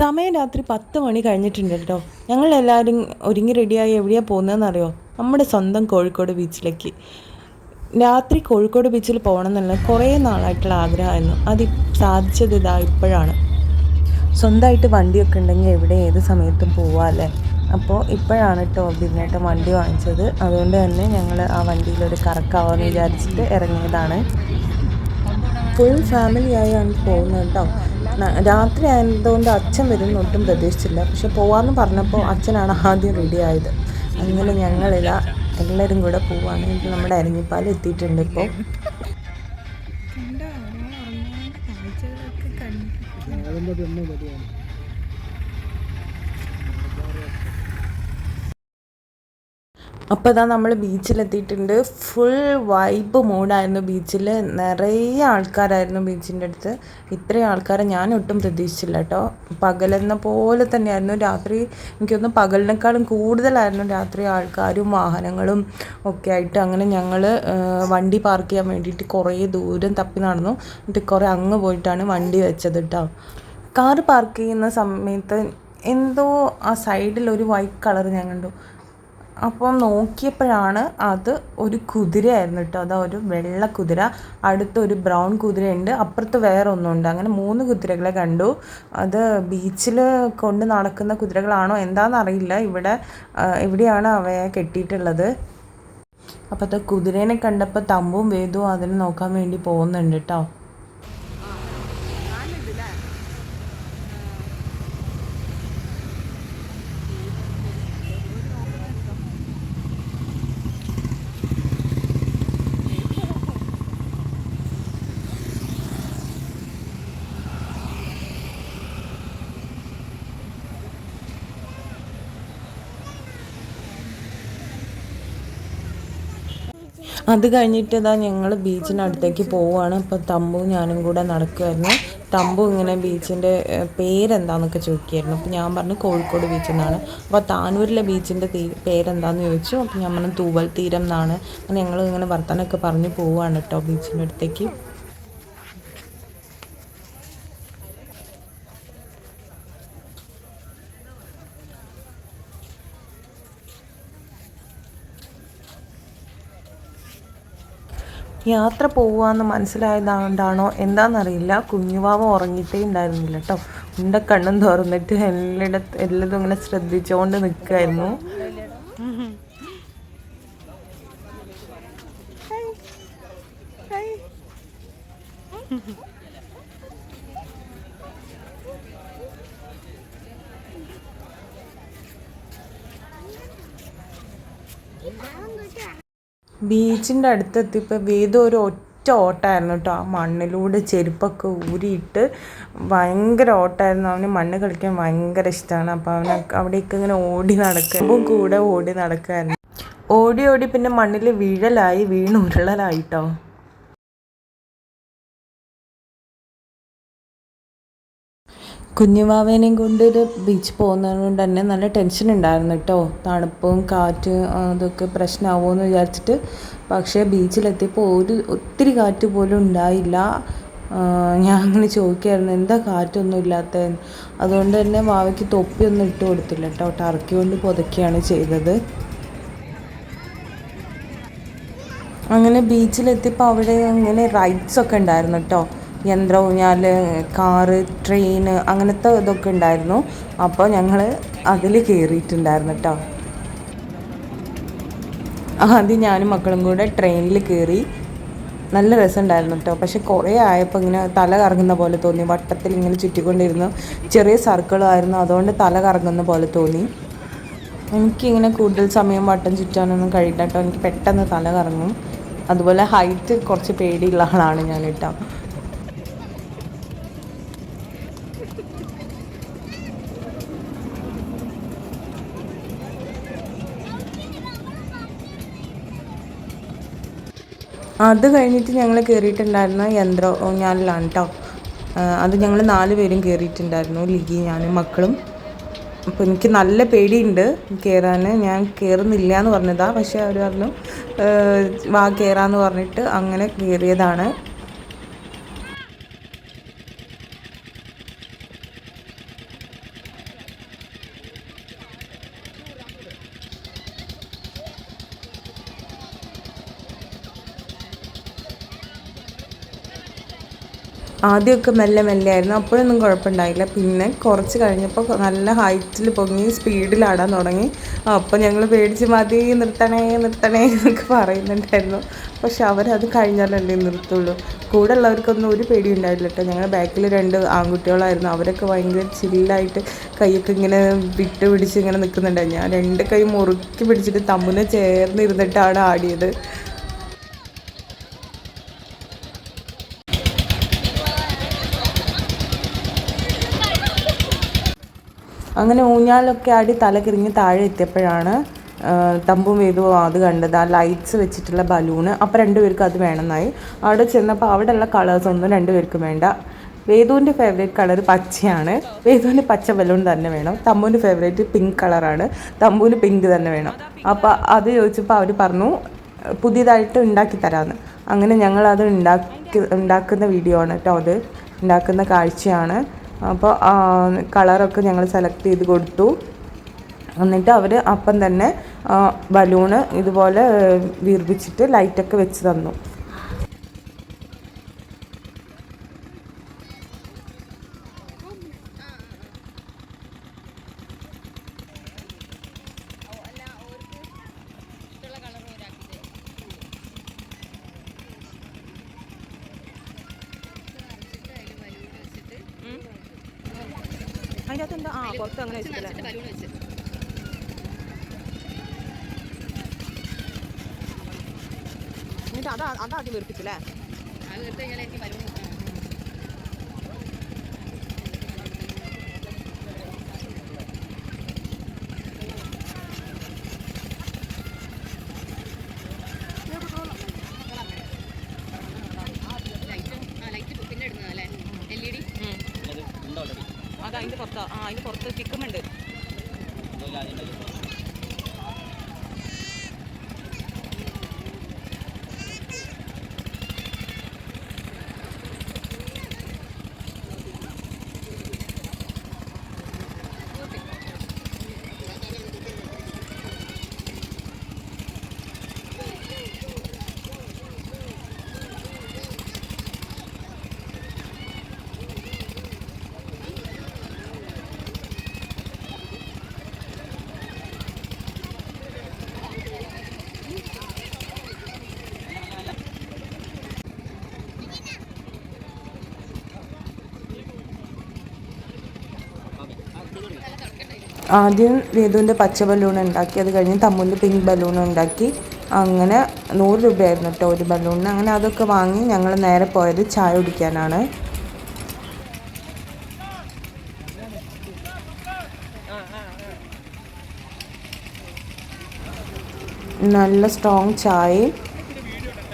സമയം രാത്രി പത്ത് മണി കഴിഞ്ഞിട്ടുണ്ട് കേട്ടോ. ഞങ്ങളെല്ലാവരും ഒരുങ്ങി റെഡിയായി എവിടെയാണ് പോകുന്നതെന്നറിയോ? നമ്മുടെ സ്വന്തം കോഴിക്കോട് ബീച്ചിലേക്ക് രാത്രി കോഴിക്കോട് ബീച്ചിൽ പോകണം എന്നുള്ള കുറേ നാളായിട്ടുള്ള ആഗ്രഹമായിരുന്നു. അത് സാധിച്ചത് ഇതാ ഇപ്പോഴാണ്. സ്വന്തമായിട്ട് വണ്ടിയൊക്കെ ഉണ്ടെങ്കിൽ എവിടെ ഏത് സമയത്തും പോവാമല്ലേ അപ്പോൾ ഇപ്പോഴാണ് കേട്ടോ ബിന്നേട്ടൻ വണ്ടി വാങ്ങിച്ചത്. അതുകൊണ്ട് തന്നെ ഞങ്ങൾ ആ വണ്ടിയിലൊരു കറക്കാവാന്ന് വിചാരിച്ചിട്ട് ഇറങ്ങിയതാണ്. ഫുൾ ഫാമിലിയായി ആണ് പോകുന്നത് കേട്ടോ. രാത്രി ആയതുകൊണ്ട് അച്ഛൻ വരുന്ന ഒട്ടും പ്രതീക്ഷിച്ചില്ല. പക്ഷെ പോവാന്ന് പറഞ്ഞപ്പോൾ അച്ഛനാണ് ആദ്യം റെഡി ആയത്. അങ്ങനെ ഞങ്ങളിതാ എല്ലാവരും കൂടെ പോവാണ്. എനിക്ക് നമ്മുടെ അരിഞ്ഞിപ്പാൽ എത്തിയിട്ടുണ്ട് ഇപ്പോൾ അപ്പോൾ ഇതാ നമ്മൾ ബീച്ചിലെത്തിയിട്ടുണ്ട്. ഫുൾ വൈബ് മൂഡായിരുന്നു ബീച്ചിൽ നിറയെ ആൾക്കാരായിരുന്നു ബീച്ചിന്റെ അടുത്ത്. ഇത്രയും ആൾക്കാരെ ഞാൻ ഒട്ടും പ്രതീക്ഷിച്ചില്ല കേട്ടോ പകലെന്ന പോലെ തന്നെയായിരുന്നു. രാത്രി എനിക്കൊന്ന് പകലിനേക്കാളും കൂടുതലായിരുന്നു രാത്രി ആൾക്കാരും വാഹനങ്ങളും ഒക്കെ ആയിട്ട്. അങ്ങനെ ഞങ്ങൾ വണ്ടി പാർക്ക് ചെയ്യാൻ വേണ്ടിയിട്ട് കുറേ ദൂരം തപ്പി നടന്നു. എന്നിട്ട് കുറേ അങ്ങ് പോയിട്ടാണ് വണ്ടി വെച്ചത് കേട്ടോ കാറ് പാർക്ക് ചെയ്യുന്ന സമയത്ത് എന്തോ ആ സൈഡിൽ ഒരു വൈറ്റ് കളർ ഞാൻ കണ്ടു. അപ്പം നോക്കിയപ്പോഴാണ് അത് ഒരു കുതിരയായിരുന്നു കേട്ടോ. അതാ ഒരു വെള്ള കുതിര. അടുത്തൊരു ബ്രൗൺ കുതിരയുണ്ട്. അപ്പുറത്ത് വേറെ ഒന്നുണ്ട് അങ്ങനെ മൂന്ന് കുതിരകളെ കണ്ടു. അത് ബീച്ചിൽ കൊണ്ട് നടക്കുന്ന കുതിരകളാണോ എന്താണെന്നറിയില്ല ഇവിടെ എവിടെയാണ് അവയെ കെട്ടിയിട്ടുള്ളത്. അപ്പോൾ കുതിരേനെ കണ്ടപ്പോൾ തമ്പും വേദവും അതിനെ നോക്കാൻ വേണ്ടി പോകുന്നുണ്ട് കേട്ടോ. അത് കഴിഞ്ഞിട്ട് ഇതാ ഞങ്ങൾ ബീച്ചിനടുത്തേക്ക് പോവുകയാണ് അപ്പോൾ തമ്പു ഞാനും കൂടെ നടക്കുമായിരുന്നു തമ്പു ഇങ്ങനെ ബീച്ചിന്റെ പേരെന്താണെന്നൊക്കെ ചോദിക്കുമായിരുന്നു അപ്പോൾ ഞാൻ പറഞ്ഞു കോഴിക്കോട് ബീച്ച് എന്നാണ്. അപ്പോൾ താനൂരിലെ ബീച്ചിന്റെ തീ പേരെന്താണെന്ന് ചോദിച്ചു. അപ്പോൾ ഞാൻ പറഞ്ഞു തൂവൽ തീരം എന്നാണ്. ഞങ്ങൾ ഇങ്ങനെ വർത്തനമൊക്കെ പറഞ്ഞ് പോവുകയാണ് കേട്ടോ ബീച്ചിന്റെ അടുത്തേക്ക്. യാത്ര പോവാന്ന് മനസ്സിലായതുകൊണ്ടാണോ എന്താണെന്നറിയില്ല കുഞ്ഞുവാവ ഉറങ്ങിയിട്ടേ ഉണ്ടായിരുന്നില്ല കേട്ടോ ഉണ്ട കണ്ണും തുറന്നിട്ട് എല്ലായിടത്ത് എല്ലാതും ഇങ്ങനെ ശ്രദ്ധിച്ചുകൊണ്ട് നിൽക്കുമായിരുന്നു ബീച്ചിന്റെ അടുത്തെത്തിയപ്പോൾ വേദം ഒരു ഒറ്റ ഓട്ടമായിരുന്നു കേട്ടോ. ആ മണ്ണിലൂടെ ചെരുപ്പൊക്കെ ഊരിയിട്ട് ഭയങ്കര ഓട്ടമായിരുന്നു അവന് മണ്ണ് കളിക്കാൻ ഭയങ്കര ഇഷ്ടമാണ് അപ്പോൾ അവന് അവിടേക്ക് ഇങ്ങനെ ഓടി നടക്കുമ്പോൾ കൂടെ ഓടി നടക്കുമായിരുന്നു ഓടി ഓടി പിന്നെ മണ്ണിൽ വീഴലായി വീണ് ഉരുളലായിട്ടോ കുഞ്ഞുവാവേനെയും കൊണ്ടൊരു ബീച്ച് പോകുന്നതുകൊണ്ട് തന്നെ നല്ല ടെൻഷൻ ഉണ്ടായിരുന്നു കേട്ടോ തണുപ്പും കാറ്റ് അതൊക്കെ പ്രശ്നമാവുമോ എന്ന് വിചാരിച്ചിട്ട്. പക്ഷേ ബീച്ചിലെത്തിയപ്പോൾ ഒരു ഒത്തിരി കാറ്റ് പോലും ഉണ്ടായില്ല. ഞാൻ അങ്ങനെ ചോദിക്കായിരുന്നു എന്താ കാറ്റൊന്നും ഇല്ലാത്ത അതുകൊണ്ട് തന്നെ വാവയ്ക്ക് തൊപ്പിയൊന്നും ഇട്ട് കൊടുത്തില്ല കേട്ടോ ടർക്കി കൊണ്ട് പുതയ്ക്കുകയാണ് ചെയ്തത്. അങ്ങനെ ബീച്ചിലെത്തിയപ്പോൾ അവിടെ അങ്ങനെ റൈഡ്സ് ഒക്കെ ഉണ്ടായിരുന്നു കേട്ടോ യന്ത്ര ഊഞ്ഞാൽ കാറ് ട്രെയിൻ അങ്ങനത്തെ ഇതൊക്കെ ഉണ്ടായിരുന്നു. അപ്പോൾ ഞങ്ങൾ അതിൽ കയറിയിട്ടുണ്ടായിരുന്നു കേട്ടോ ആദ്യം ഞാനും മക്കളും കൂടെ ട്രെയിനിൽ കയറി നല്ല രസമുണ്ടായിരുന്നു കേട്ടോ പക്ഷെ കുറേ ആയപ്പോൾ ഇങ്ങനെ തല കറങ്ങുന്ന പോലെ തോന്നി. വട്ടത്തിൽ ഇങ്ങനെ ചുറ്റിക്കൊണ്ടിരുന്നു. ചെറിയ സർക്കിളായിരുന്നു അതുകൊണ്ട് തല കറങ്ങുന്ന പോലെ തോന്നി. എനിക്കിങ്ങനെ കൂടുതൽ സമയം വട്ടം ചുറ്റാനൊന്നും കഴിയില്ല കേട്ടോ എനിക്ക് പെട്ടെന്ന് തല കറങ്ങും. അതുപോലെ ഹൈറ്റ് കുറച്ച് പേടിയുള്ള ആളാണ് ഞാൻ കേട്ടോ അത് കഴിഞ്ഞിട്ട് ഞങ്ങൾ കയറിയിട്ടുണ്ടായിരുന്ന യന്ത്ര ഞാനിലാണ് കേട്ടോ അത് ഞങ്ങൾ നാല് പേരും കയറിയിട്ടുണ്ടായിരുന്നു ലിഗി ഞാനും മക്കളും. അപ്പോൾ എനിക്ക് നല്ല പേടിയുണ്ട് കയറാൻ ഞാൻ കയറുന്നില്ല എന്ന് പറഞ്ഞതാണ് പക്ഷേ അവർ പറഞ്ഞു വാ കയറാമെന്ന് പറഞ്ഞിട്ട് അങ്ങനെ കയറിയതാണ് ആദ്യമൊക്കെ മെല്ലെ മെല്ലെ ആയിരുന്നു. അപ്പോഴൊന്നും കുഴപ്പമുണ്ടായില്ല. പിന്നെ കുറച്ച് കഴിഞ്ഞപ്പോൾ നല്ല ഹൈറ്റിൽ പൊങ്ങി സ്പീഡിലാടാൻ തുടങ്ങി. അപ്പോൾ ഞങ്ങൾ പേടിച്ച് മതി നിർത്തണേ നിർത്തണേ എന്നൊക്കെ പറയുന്നുണ്ടായിരുന്നു. പക്ഷെ അവരത് കഴിഞ്ഞാലല്ലേ നിർത്തുള്ളൂ. കൂടെ ഉള്ളവർക്കൊന്നും ഒരു പേടി ഉണ്ടായില്ല കേട്ടോ. ഞങ്ങളുടെ ബാക്കിൽ രണ്ട് ആൺകുട്ടികളായിരുന്നു. അവരൊക്കെ ഭയങ്കര ചില്ലായിട്ട് കൈയൊക്കെ ഇങ്ങനെ വിട്ട് പിടിച്ച് ഇങ്ങനെ നിൽക്കുന്നുണ്ടായിരുന്നു ഞാൻ രണ്ട് കൈ മുറുക്കി പിടിച്ചിട്ട് തമ്മിനെ ചേർന്നിരുന്നിട്ടാണ് ആടിയത്. അങ്ങനെ ഊഞ്ഞാലൊക്കെ ആടി തല താഴെ എത്തിയപ്പോഴാണ് തമ്പും വേദു അത് കണ്ടത്. ആ ലൈറ്റ്സ് വെച്ചിട്ടുള്ള ബലൂണ് അപ്പോൾ രണ്ടുപേർക്കും അത് വേണമെന്നായി. അവിടെ ചെന്നപ്പോൾ അവിടെയുള്ള കളേഴ്സ് ഒന്നും രണ്ടുപേർക്കും വേണ്ട. വേദുവിന്റെ ഫേവറേറ്റ് കളർ പച്ചയാണ്. വേദുവിന് പച്ച ബലൂൺ തന്നെ വേണം. തമ്പുവിന്റെ ഫേവറേറ്റ് പിങ്ക് കളറാണ് തമ്പുവിന് പിങ്ക് തന്നെ വേണം. അപ്പോൾ അത് ചോദിച്ചപ്പോൾ അവർ പറഞ്ഞു പുതിയതായിട്ട് ഉണ്ടാക്കി തരാമെന്ന് അങ്ങനെ ഞങ്ങളത് ഉണ്ടാക്കി ഉണ്ടാക്കുന്ന വീഡിയോ ആണ് കേട്ടോ അത്. ഉണ്ടാക്കുന്ന കാഴ്ചയാണ്. അപ്പോൾ കളറൊക്കെ ഞങ്ങൾ സെലക്ട് ചെയ്ത് കൊടുത്തു. എന്നിട്ട് അവർ അപ്പം തന്നെ ബലൂണ് ഇതുപോലെ വീർപ്പിച്ചിട്ട് ലൈറ്റൊക്കെ വെച്ച് തന്നു. അതിന്റെ അകത്ത് എന്താ ആ പുറത്ത് അങ്ങനെ വെച്ചിട്ടില്ല. എന്നിട്ട് അതാ അതാദ്യം വീർപ്പിച്ചില്ലേ അത് അതിന്റെ പുറത്ത് ആ അതിന്റെ പുറത്ത് ചിക്കുന്നുണ്ട് ആദ്യം വേദുവിന്റെ പച്ച ബലൂൺ ഉണ്ടാക്കി അത് കഴിഞ്ഞ് തമ്മിൽ പിങ്ക് ബലൂൺ ഉണ്ടാക്കി. അങ്ങനെ നൂറ് രൂപയായിരുന്നു കേട്ടോ ഒരു ബലൂണിന് അങ്ങനെ അതൊക്കെ വാങ്ങി ഞങ്ങൾ നേരെ പോയത് ചായ കുടിക്കാനാണ്. നല്ല സ്ട്രോങ് ചായയും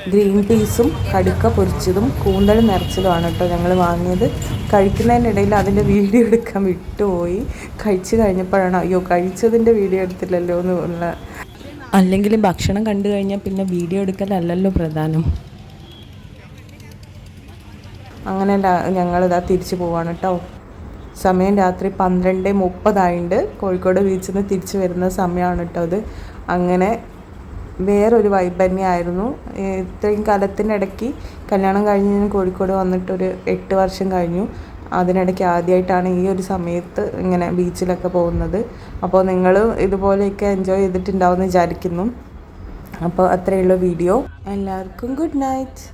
ഗ്രീൻ പീസും കടുക്ക പൊരിച്ചതും കൂന്തൽ നിറച്ചതുമാണ് കേട്ടോ ഞങ്ങൾ വാങ്ങിയത്. കഴിക്കുന്നതിനിടയിൽ അതിന്റെ വീഡിയോ എടുക്കാൻ വിട്ടുപോയി. കഴിച്ചു കഴിഞ്ഞപ്പോഴാണ് അയ്യോ കഴിച്ചതിന്റെ വീഡിയോ എടുത്തില്ലല്ലോ എന്ന് പറഞ്ഞ അല്ലെങ്കിൽ ഭക്ഷണം കണ്ടു കഴിഞ്ഞാൽ പിന്നെ വീഡിയോ എടുക്കലല്ലല്ലോ പ്രധാനം. അങ്ങനെ ഞങ്ങളിതാ തിരിച്ചു പോവാണ് കേട്ടോ. സമയം രാത്രി പന്ത്രണ്ട് മുപ്പതായിട്ട് കോഴിക്കോട് ബീച്ചിൽ നിന്ന് തിരിച്ചു വരുന്ന സമയമാണ് കേട്ടോ അത് അങ്ങനെ വേറൊരു വൈബ് തന്നെയായിരുന്നു. ഇത്രയും കാലത്തിനിടയ്ക്ക് കല്യാണം കഴിഞ്ഞ് ഞാൻ കോഴിക്കോട് വന്നിട്ടൊരു എട്ട് വർഷം കഴിഞ്ഞു. അതിനിടയ്ക്ക് ആദ്യമായിട്ടാണ് ഈ ഒരു സമയത്ത് ഇങ്ങനെ ബീച്ചിലൊക്കെ പോകുന്നത്. അപ്പോൾ നിങ്ങൾ ഇതുപോലെയൊക്കെ എൻജോയ് ചെയ്തിട്ടുണ്ടാവുമെന്ന് വിചാരിക്കുന്നു. അപ്പോൾ അത്രയുള്ള വീഡിയോ എല്ലാവർക്കും ഗുഡ് നൈറ്റ്